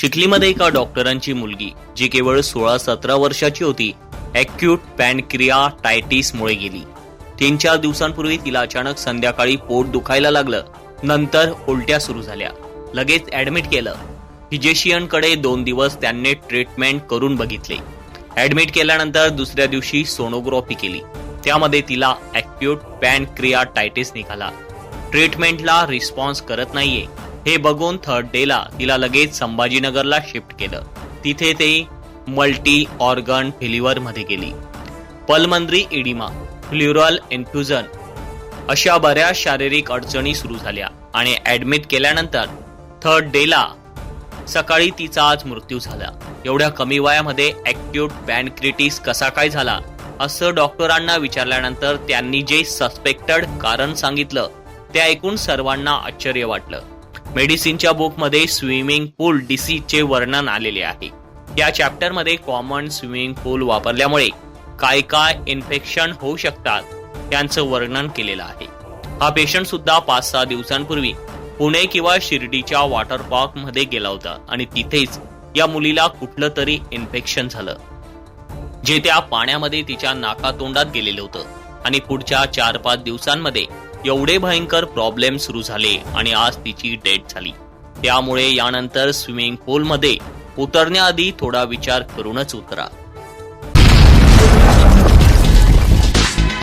चिखलीमध्ये एका डॉक्टरांची मुलगी जी केवळ सोळा सतरा वर्षाची होती ॲक्यूट पॅनक्रिया टायटिसमुळे गेली. तीन चार दिवसांपूर्वी तिला अचानक संध्याकाळी पोट दुखायला लागलं. नंतर उलट्या सुरू झाल्या. लगेच ऍडमिट केलं. फिजिशियनकडे दोन दिवस त्यांनी ट्रीटमेंट करून बघितले. ऍडमिट केल्यानंतर दुसऱ्या दिवशी सोनोग्राफी केली. त्यामध्ये तिला ॲक्यूट पॅनक्रियाटायटिस निघाला. ट्रीटमेंटला रिस्पॉन्स करत नाहीये. हे बघून थर्ड डेला तिला लगेच संभाजीनगरला शिफ्ट केलं. तिथे ते मल्टी ऑर्गन फेल्युअरमध्ये गेली. पलमंद्री इडिमा फ्ल्युरल इन्फ्युजन अशा बऱ्याच शारीरिक अडचणी सुरू झाल्या आणि ऍडमिट केल्यानंतर थर्ड डेला सकाळी तिचा आज मृत्यू झाला. एवढ्या कमी वयामध्ये ऍक्ट्यूट पॅनक्रिटिस कसा काय झाला असं डॉक्टरांना विचारल्यानंतर त्यांनी जे सस्पेक्टेड कारण सांगितलं ते ऐकून सर्वांना आश्चर्य वाटलं. मेडिसिनच्या बुकमध्ये स्विमिंग पूल डिसीजचे वर्णन आलेले आहे. या चॅप्टरमध्ये कॉमन स्विमिंग पूल वापरल्यामुळे काय काय इन्फेक्शन होऊ शकतात त्यांचं वर्णन केलेलं आहे. हा पेशंट सुद्धा पाच सहा दिवसांपूर्वी पुणे किंवा शिर्डीच्या वॉटर पार्कमध्ये गेला होता आणि तिथेच या मुलीला कुठलं तरी इन्फेक्शन झालं. जे त्या पाण्यामध्ये तिच्या नाकातोंडात गेलेलं होतं. आणि पुढच्या चार पाच दिवसांमध्ये एवढे भयंकर प्रॉब्लेम सुरू झाले आणि आज तिची डेथ झाली. त्यामुळे यानंतर स्विमिंग पूलमध्ये उतरण्याआधी थोडा विचार करूनच उतरा.